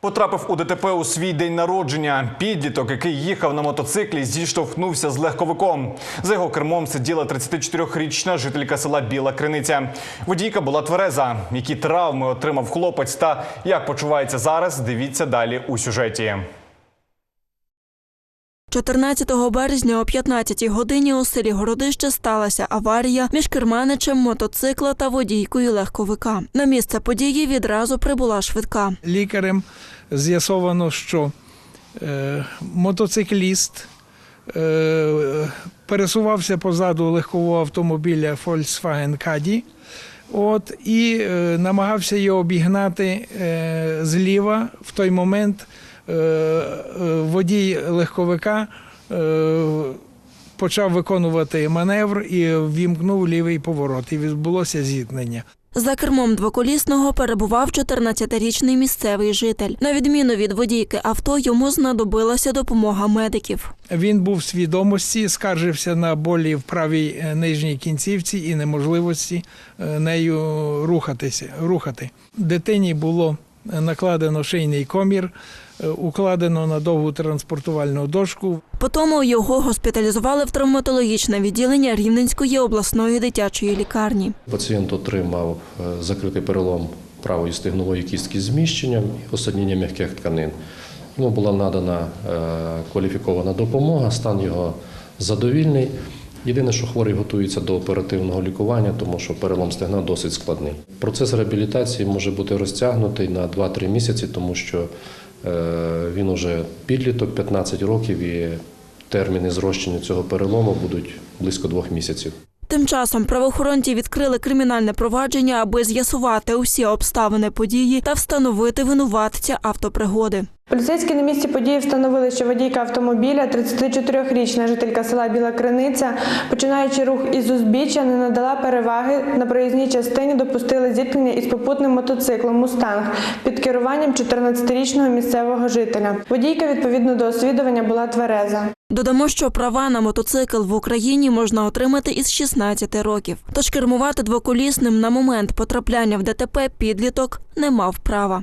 Потрапив у ДТП у свій день народження. Підліток, який їхав на мотоциклі, зіштовхнувся з легковиком. За його кермом сиділа 34-річна жителька села Біла Криниця. Водійка була твереза. Які травми отримав хлопець та як почувається зараз, дивіться далі у сюжеті. 14 березня о 15 годині у селі Городище сталася аварія між керманичем мотоцикла та водійкою легковика. На місце події відразу прибула швидка. лікарем з'ясовано, що е, мотоцикліст е, пересувався позаду легкового автомобіля Volkswagen Caddy, От, і е, намагався його обігнати зліва. В той момент водій легковика е, почав виконувати маневр і ввімкнув лівий поворот. І відбулося зіткнення. За кермом двоколісного перебував 14-річний місцевий житель. На відміну від водійки авто, йому знадобилася допомога медиків. Він був в свідомості, скаржився на болі в правій е, нижній кінцівці і неможливості е, нею рухатися, рухати. Дитині було е, накладено шийний комір, е, укладено на довгу транспортувальну дошку. Потім його госпіталізували в травматологічне відділення Рівненської обласної дитячої лікарні. Пацієнт отримав е, закритий перелом правої стегнової кістки з зміщенням і осаднення м'яких тканин. Йому була надана е, кваліфікована допомога, стан його задовільний. Єдине, що хворий готується до оперативного лікування, тому що перелом стегна досить складний. Процес реабілітації може бути розтягнутий на 2-3 місяці, тому що е, він уже підліток 15 років і терміни зрощення цього перелому будуть близько двох місяців. Тим часом правоохоронці відкрили кримінальне провадження, аби з'ясувати усі обставини події та встановити винуватця автопригоди. Поліцейські на місці події встановили, що водійка автомобіля, 34-річна жителька села Біла Криниця, починаючи рух із узбіччя, не надала переваги на проїзній частині, допустили зіткнення із попутним мотоциклом «Мустанг» під керуванням 14-річного місцевого жителя. Водійка, відповідно до освідування, була твереза. Додамо, що права на мотоцикл в Україні можна отримати із 16 років. Тож кермувати двоколісним на момент потрапляння в ДТП підліток не мав права.